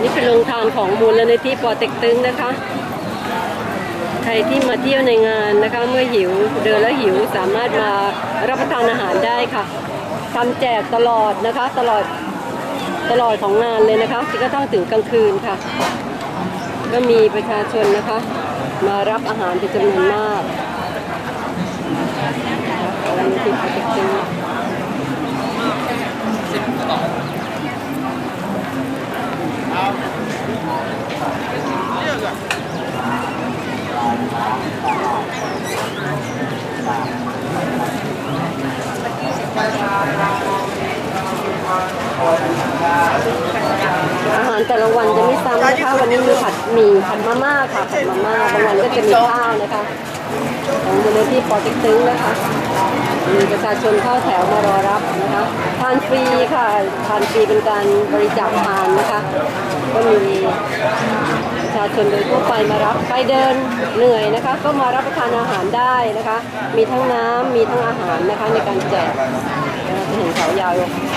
นี่เป็นโรงทานของมูลนิธิปอเต็กตึงนะคะ ใครที่มาเที่ยวในงานนะคะ เมื่อหิวเดินแล้วหิวสามารถมารับประทานอาหารได้ค่ะทำแจกตลอดนะคะ ตลอดตลอดของงานเลยนะคะจนกระทั่งถึงกลางคืนค่ะ ก็มีประชาชนนะคะ มารับอาหารเป็นจำนวนมากมูลนิธิปอเต็กตึง อาหารแต่ละวันจะไม่ซ้ำนะคะ วันนี้มีผัดหมี่ผัดมาม่าค่ะผัดมาม่าบางวันก็จะมีข้าวนะคะ ของ มูลนิธิปอเต็กตึงนะคะมีประชาชนเข้าแถวมารอรับนะคะทานฟรีค่ะทานฟรีเป็นการบริจาคทานนะคะ ก็มีประชาชนโดยทั่วไปมารับใครเดินเหนื่อยนะคะ ก็มารับประทานอาหารได้นะคะ มีทั้งน้ำมีทั้งอาหารนะคะในการแจกจะเห็นแถวยาว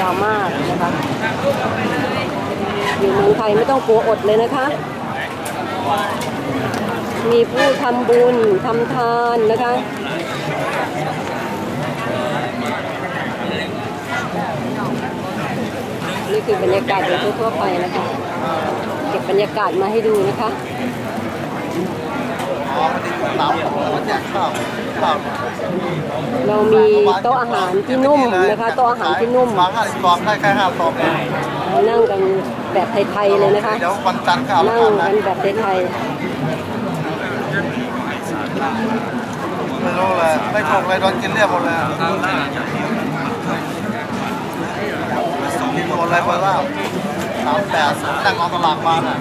ยาวมากนะคะอยู่เมืองไทยไม่ต้องกลัวอดเลยนะคะ มีผู้ทำบุญทำทานนะคะนี่คือบรรยากาศโดยทั่วไปนะคะเก็บบรรยากาศมาให้ดูนะคะเรามีโต๊ะอาหารที่นุ่มนะคะโต๊ะอาหารที่นุ่มวาห้าสิบซองได้แค่ห้าซองเองนั่งกันแบบไทยๆเลยนะคะนั่งกันแบบไทย ไม่รู้เลยไม่ถูกเลยโดนกินเรียบหมดเลยกินหมดเลยเพราะว่าสามแปดสามแต่งออกตลาดมาน่ะ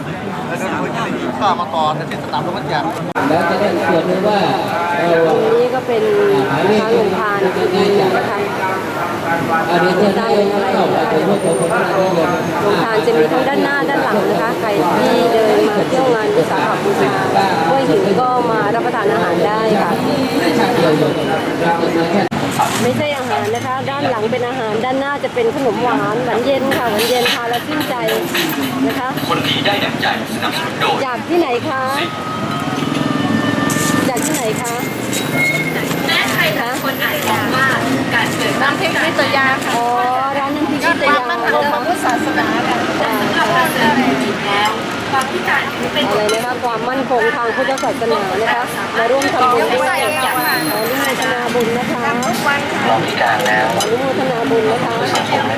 แล้วเดินคุยกินข้าวมาต่อนที่สนามรบมันแจกแล้วจะได้ตรวจดูว่าเราตรงนี้ก็เป็นทางลวงทานที่ดีนะคะอาเรียนเชิญได้เข้าไปเป็นพวงทานจะมีทั้งด้านหน้าด้านหลังนะคะ ใครที่เดินมาเที่ยวงานวิสาขบูชาเมื่อหิวก็มารับประทานอาหารได้ค่ะ ไม่ชาเดียวอยู่เรามาแค่ไม่ใช่อาหารนะคะ ด้านหลังเป็นอาหารด้านหน้าจะเป็นขนมหวานหวานเย็นค่ะหวานเย็นทานแล้วชื่นใจนะคะ คนดีได้ดังใจสนับสนุนโดยจากที่ไหนคะจากที่ไหนคะแม่ใครหลายคนอาจจะบอกว่าการเกิดน้ำพริกนิตยาค่ะอ๋อร้านน้ำพริกนิตยามันทำของพุทธศาสนาค่ะแต่สำหรับเราเจอจริงๆแล้วความพิการถือเป็นอะไรนะคะความมั่นคงทางพุทธศาสนานะคะมาร่วมทำบุญด้วย ขออนุโมทนาบุญนะคะลองพิการแล้วขออนุโมทนาบุญนะคะ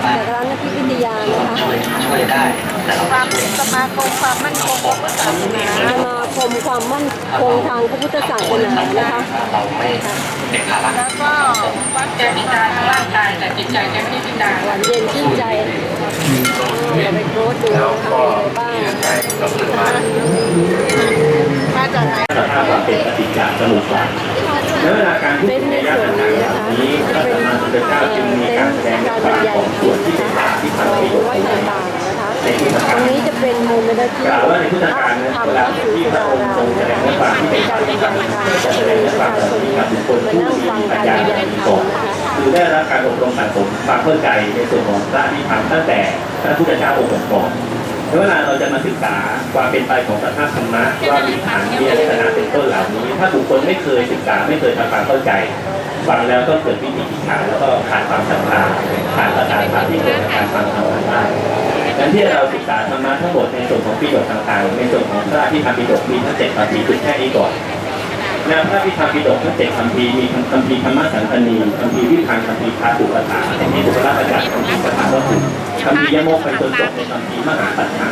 จากร้านน้ำพริกนิตยานะคะช่วยช่วยได้แต่เราความสมาคมความมั่นคงของพุทธศาสนาสมาคมความมั่นคงทางพระพุทธศาสนานะคะเราไม่เป็นภาระแล้วก็ความแก่พิการทางร่างกายแต่จิตใจจะไม่ได้พิการหวานเย็นชื่นใจเราไปโพสต์ดูนะคะมีอะไรบ้างเราขึ้นมามาจากไหนสภาพความเป็นปฏิจจสมุปบาท และเวลาการพูดถึงในด้านต่างนะคะๆนี้พระสัมมาสัมพุทธเจ้าจึงมีการแสดงการบรต่ารของส่วนที่นะเป็นคะปากที่ขพันองปีวัดต่างๆนะคะในพุทธตการงลนี้จะเป็นมูลนิธิกล่าวว่าในพุทธกาลนั้นเวลาที่พระองค์ทรงแสดงคะความที่เป็นนการบรรยายธรรมก็จะมีประชาชนมานั่งฟังการบรรยายธรรมนะคะคือได้รับการอบรมสั่งสมความเข้าใจในส่วนของพระที่ทำตั้งแต่พระพุทธเจ้าองค์ก่อน เวลาเราจะมาศึกษาความเป็นไปของสภาธรรมะว่ามีฐานมีลักษณะเป็นต้นเหล่านี้ ถ้าบุคคลไม่เคยศึกษาไม่เคยทำความเข้าใจฟังแล้วก็เกิดวิจิกิจฉาแล้วก็ขาดความศรัทธาขาดประสาทธรรมที่เกิดกการฟังธรรมะได้ดังนั้นที่เราศึกษาธรรมะทั้งหมดในส่วนของปิฎกต่างๆ ในส่วนของพระที่ทำปิฎกมีทั้งเจ็ดภาษีคือแค่นี้ก่อนแนวพระพิธรรมปิฎกทั้งเจ็ดคำพีมีคำพีธรรมะสันตนีคำพีวิพังคำพีร์พาสุปถาคำพีร์บุคลประจักษ์คำพีร์ปฐาวัตถุ คำพีร์ยโมกไปจนจบในคำพีร์มหาปัญหา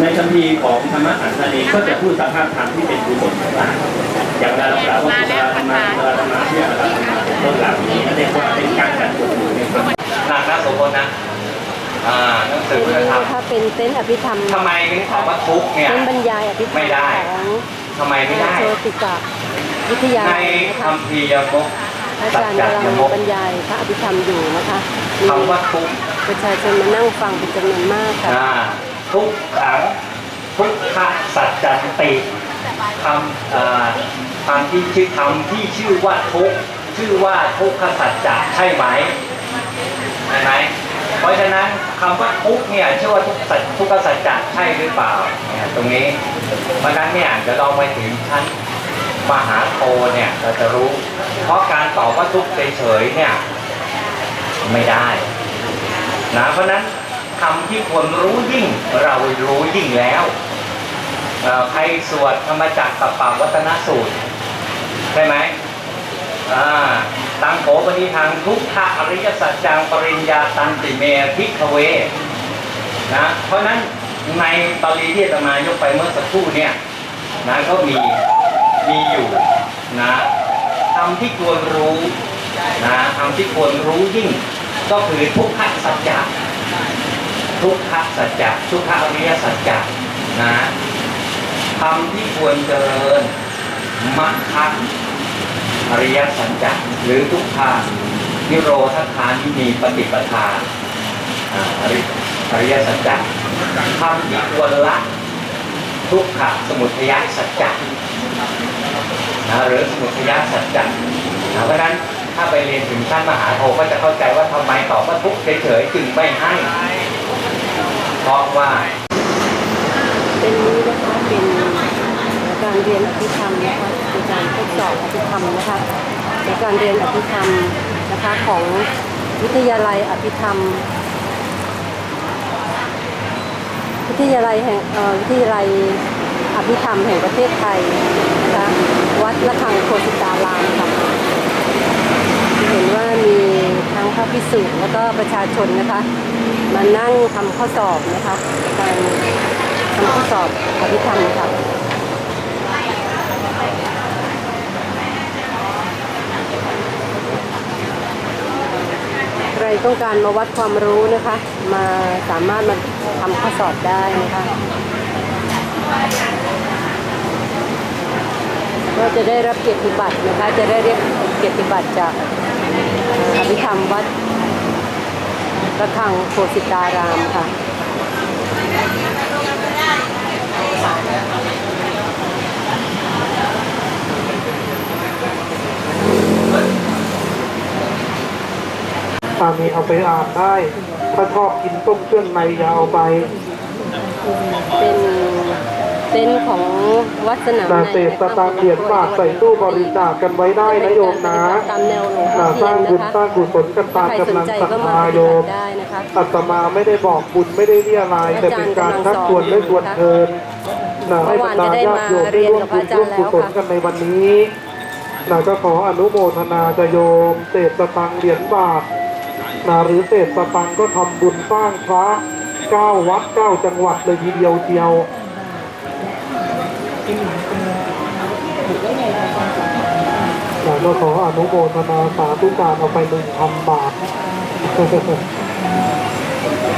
ในคำพีร์ของธรรมะสันตนีก็จะพูดสภาพธรรมที่เป็นกุศลต่างๆอย่างเวลาเรากล่าวว่ากุศลธรรมะกุศลธรรมะที่อะไรธรรมะเป็นต้นเหล่านี้นั่นเรียกว่าเป็นการจัดกลุ่มอยู่ในความหนักนะสมมตินะอ่าหนังสือคุณธรรมถ้าเป็นเต็นท์อภิธรรมทำไมถึงถามว่าทุกข์เนี่ยเต็นท์บรรยายอภิธรรไม่มได้ของทำไมไม่ได้โชติกะวิทยาในลัยนะคะคำพีร์ยมก อาจารย์กำลังบรรยายพระอภิธรรมอยู่นะคะมีคำว่าทุกประชาชนมานั่งฟังเป็นจำนวนมากค่ะทุกขังทุกขสัจจันติคำคำที่ชื่อคำที่ชื่อว่าทุกชื่อว่าทุกขสัจจะใช่ไหมใช่ไหมเพราะฉะนั้นคำว่าทุกเนี่ยชื่อว่าทุกสัจทุกขสัจจะใช่หรือเปล่าเนี่ยตรงนี้เพราะฉะนั้นเนี่ยเดี๋ยวเราไปถึงชั้น มหาโทเนี่ยเราจะรู้ เพราะการตอบว่าทุกข์เฉยๆเนี่ยไม่ได้นะเพราะนั้นคำที่ควรรู้ยิ่งเรารู้ยิ่งแล้วใครสวดธรรมจักรกับปาวัตนสูตรใช่ไหมตังโขปณิทางทุกขะอริยสัจจังปริญญาตันติเมพิกเวนะเพราะนั้นในตอรีที่ตมายกไปเมื่อสักครู่เนี่ยนะก็มี มีอยู่นะคำที่ควรรู้นะคำที่ควรรู้ยิ่ง ก็คือทุกขสัจจะทุกขสัจจะทุกขอริยสัจจะนะคำที่ควรเจริญมัคคะอริยสัจจะหรือทุกขานิโรธคานิมีปฏิปทาอ่าอริอริยสัจจะคำที่ควรละทุกขะสมุทัยสัจจะ นะหรือสมุทัยสัจจะนะเพราะนั้นถ้าไปเรียนถึงชั้นมหาโทก็จะเข้าใจว่าทำไมตอบว่าทุกข์เฉยๆจึงไม่ให้ เพราะว่า เป็นนี้นะคะเป็นการเรียนอภิธรรมนะคะเป็นการทดสอบอภิธรรมนะคะในการเรียนอภิธรรมนะคะของวิทยาลัยอภิธรรม วิทยาลัยแห่งวิทยาลัยอภิธรรมแห่งประเทศไทย นะคะ วัดระฆังโคสิตารามค่ะเห็นว่ามีทั้งพระภิกษุแล้วก็ประชาชนนะคะ มานั่งทำข้อสอบนะคะการทำข้อสอบอภิธรรมค่ะใครต้องการมาวัดความรู้นะคะ มาสามารถมาทำข้อสอบได้นะคะ ก็จะได้รับเกียรติบัตรนะคะ จะได้เรียกเกียรติบัตรจากเอ่ออภิธรรมวัดระฆังโคสิตารามค่ะสามีเอาไปอ่านได้ ถ้าชอบกินต้มเครื่องในอย่าเอาไปเป็นเต็นท์ของวัดสนามนาในเศษสตางค์เหรียญบาทใส่ตู้บริจาคกันไว้ได้นะโยมนะตามแนวหลวงพ่นาอสเทียร้างนบุนะญคะสร้างกุศลกันตามใครสกำนลังใจศรัทก็มาธาปโยฏิบัมติได้นะคะอาตมาไม่ได้บอกบุญไม่ได้เรียอะไรยแต่เป็นการชักชวนและชวนเชิญนะให้บรรดาญาติโยมได้ร่วมบุญร่วมกุศลกันในวันนี้นะก็ขออนุโมทนาจะโยมเศษสตังค์เหรียญบาทนะหรือเศษสตังค์ก็ทำบุญสร้างพระเก้าวัดเก้าจังหวัดเลยทีเดียวเดียว นะก็ขออนุโมทนาสาธุการเอาไปหนึ่งพันบาท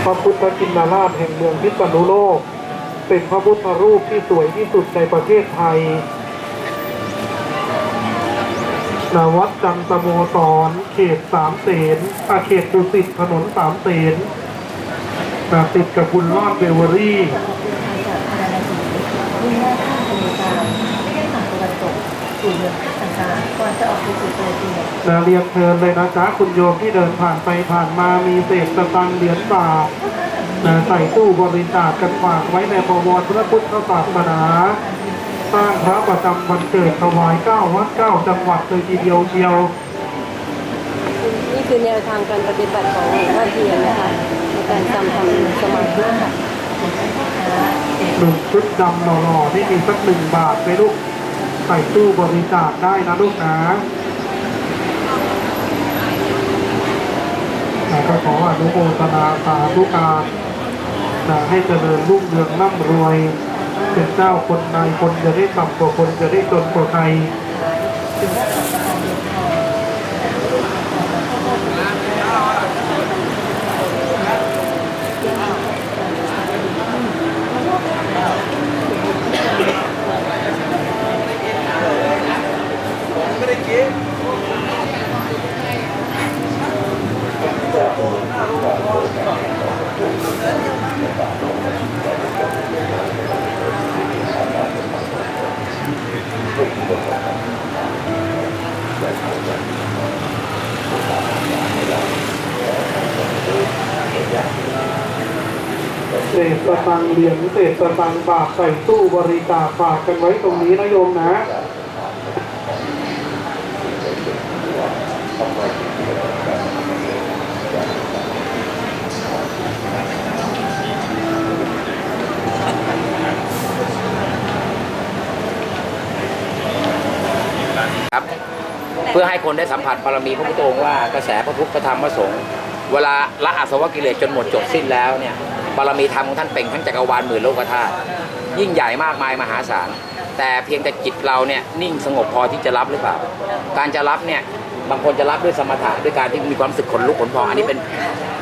พระพุทธจินราชแห่งเมืองพิษณุโลก เป็นพระพุทธรูปที่สวยที่สุดในประเทศไทยนวัดจันตโมสรเขตสามเสนอาเขตดุสิตถนนสามเสนติดกับบุญรอดเบเวอรี่ายไม่ได้ฝั่งตะวันตก สู่เมืองต่างๆก่อนจะออกไปสู่ทะเลจีนนาเรียนเชิญเลยนะจ๊ะคุณโยมที่เดินผ่านไปผ่านมามีเศษสตังเหรียญบาทใส่ตู้บริจาคกันฝากไว้ในประวรพระพุทธศาสนาสร้างพระประจำวันเกิดถวายเก้าวัดเก้าจังหวัดเลยทีเดียวเชียว นี่คือแนวทางการปฏิบัติของหลวงพ่อเทียนนะคะในการทำทำสมาธิค่ะหนึ่งชุดดำหล่อๆที่มีสักหนึ่งบาทไปลูก ใส่ตู้บริจาคได้นะลูกนะนะก็ขออนุโมทนาสาธุการนะให้เจริญรุ่งเรืองร่ำรวย เป็นเจ้าคนนายคนจะได้ต่ำกว่าคนจะได้จนกว่าใคร ษสตังเหรียญเศษสตังค์บาทใส่ตู้บริจาคฝากกันไว้ตรงนี้นะโยมนะครับเพื่อให้คนได้สัมผัสบารมีพระพุทธองค์ว่ากระแสพระพุทธพระธรรมพระสงฆ์เวลาละอาสวะกิเลสจนหมดจบสิ้นแล้วเนี่ย บารมีธรรมของท่านเปล่งทั้งจักรวาลหมื่นโลกธาตุยิ่งใหญ่มากมายมหาศาลแต่เพียงแต่จิตเราเนี่ยนิ่งสงบพอที่จะรับหรือเปล่า การจะรับเนี่ยบางคนจะรับด้วยสมถะด้วยการที่มีความรู้สึกขนลุกขนพองอันนี้เป็น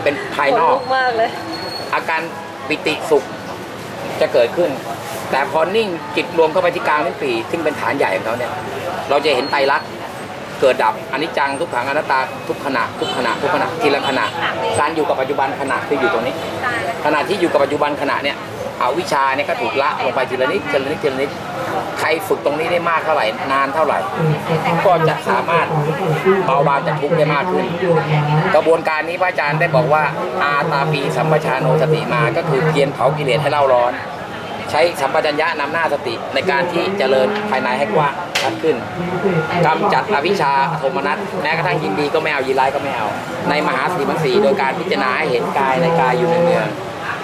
เป็นภายขนนอกลุกมากเลย อาการปิติสุขจะเกิดขึ้น แต่พอนิ่งจิตรวมเข้าไปที่กลางลิ้นปี่ซึ่งเป็นฐานใหญ่ของเขาเนี่ยเราจะเห็นไตรลักษณ์ เกิดดับอนิจจังทุกขังอนัตตาทุกขณะทุกขณะทุกขณะทีละขณะ การอยู่กับปัจจุบันขณะคืออยู่ตรงนี้ ขณะที่อยู่กับปัจจุบันขณะเนี่ยเอาวิชาเนี่ยก็ถูกละลงไปทีละนิดทีละนิดทีละนิดใครฝึกตรงนี้ได้มากเท่าไหร่ นานเท่าไหร่ ก็จะสามารถเบาบางจากทุกข์ได้มากขึ้น กระบวนการนี้พระอาจารย์ได้บอกว่า อาตาปีสัมปชานโนสติมาก็คือเพียรเผากิเลสให้เล่าร้อน ใช้สัมปชัญญะนำหน้าสติในการที่เจริญภายในให้กว้าง ชัดขึ้นกำจัดอวิชชาโทมนัสแม้กระทั่งยินดีก็ไม่เอายินร้ายก็ไม่เอา ในมหาสติปัญสีโดยการพิจารณาให้เห็นกายในกายอยู่เนือง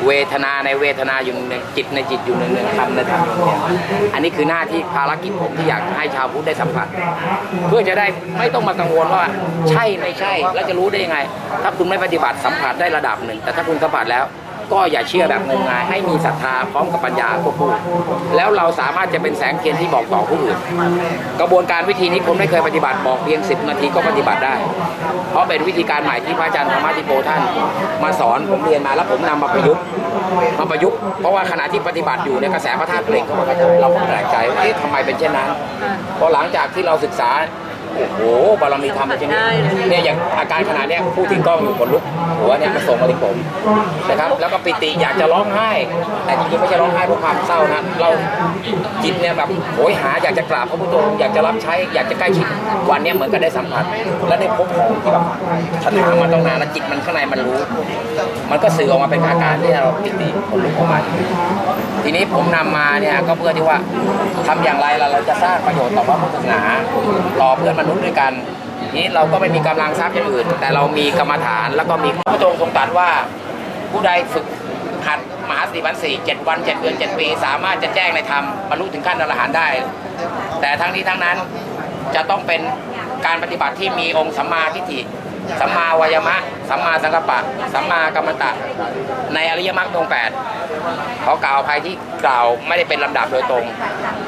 เวทนาในเวทนาอยู่เนืองจิตในจิตอยู่เนืองธรรมในธรรมอยู่เนืองอันนี้คือหน้าที่ภารกิจผมที่อยากให้ชาวพุทธได้สัมผัส เพื่อจะได้ไม่ต้องมากังวลว่าใช่ไม่ใช่แล้วจะรู้ได้ยังไง ถ้าคุณไม่ปฏิบัติสัมผัสได้ระดับหนึ่ง แต่ถ้าคุณสัมผัสแล้ว ก็อย่าเชื่อแบบงมงายให้มีศรัทธาพร้อมกับปัญญาควบคู่แล้วเราสามารถจะเป็นแสงเทียนที่บอกต่อผู้อื่น กระบวนการวิธีนี้ผมไม่เคยปฏิบัติบอกเพียง 10 นาทีก็ปฏิบัติได้ เพราะเป็นวิธีการใหม่ที่พระอาจารย์ธรรมติโปท่าน มาสอนผมเรียนมาแล้วผมนำมาประยุกต์มาประยุกต์เพราะว่าขณะที่ปฏิบัติอยู่ในกระแสพระธาตุเปล่งเข้ามากระจายเราก็แปลกใจว่าเอ๊ะทำไมเป็นเช่นนั้นพอหลังจากที่เราศึกษา โอ้โหบารมีธรรมเป็นเช่นนี้เนี่ยอย่างอาการขนาดเนี้ยผู้ที่กล้องอยู่ขนลุกหัวเนี่ยมาส่งมาถึงผมนะครับ แล้วก็ปิติอยากจะร้องไห้ แต่จริงๆไม่ใช่ร้องไห้เพราะความเศร้านะเราจิตเนี่ยแบบโหยหาอยากจะกราบพระพุทธองค์อยากจะรับใช้อยากจะใกล้ชิดวันเนี้ยเหมือนกับได้สัมผัส และได้พบของที่แบบถนอมมาตั้งนานแล้วจิตมันข้างในมันรู้ มันก็สื่อออกมาเป็นอาการที่เราปิติขนลุกออกมาทีนี้ผมนำมาเนี่ยก็เพื่อที่ว่าทำอย่างไรล่ะเราจะสร้างประโยชน์ต่อพระพุทธศาสนาต่อเพื่อนมนุษย์ด้วยกันนี้เราก็ไม่มีกำลังทรัพย์อย่างอื่น แต่เรามีกรรมฐานแล้วก็มีพระพุทธองค์ทรงตรัสว่า ผู้ใดฝึกหัดมหาสติปัญสี่เจ็ดวันเจ็ดเดือนเจ็ดปี สามารถจะแจ้งในธรรมบรรลุถึงขั้นอรหันต์ได้ แต่ทั้งนี้ทั้งนั้นจะต้องเป็นการปฏิบัติที่มีองค์สัมมาทิฏฐิสัมมาวายมะ สัมมาสังกัปปะ สัมมากัมมันตะ ในอริยมรรคองแปดขอกล่าวภัยที่กล่าวไม่ได้เป็นลำดับโดยตรง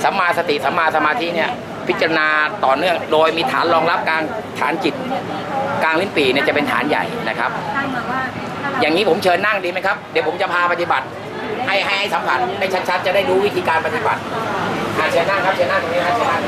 สัมมาสติสัมมาสมาธิเนี่ย พิจารณาต่อเนื่องโดยมีฐานรองรับกลางฐานจิตกลางลิ้นปี่เนี่ยจะเป็นฐานใหญ่นะครับ อย่างนี้ผมเชิญนั่งดีไหมครับ เดี๋ยวผมจะพาปฏิบัติ ให้ให้สัมผัสได้ชัดๆ จะได้รู้วิธีการปฏิบัติอะเชิญนั่งครับเชิญนั่งตรงนี้ครับเชิญนั่ง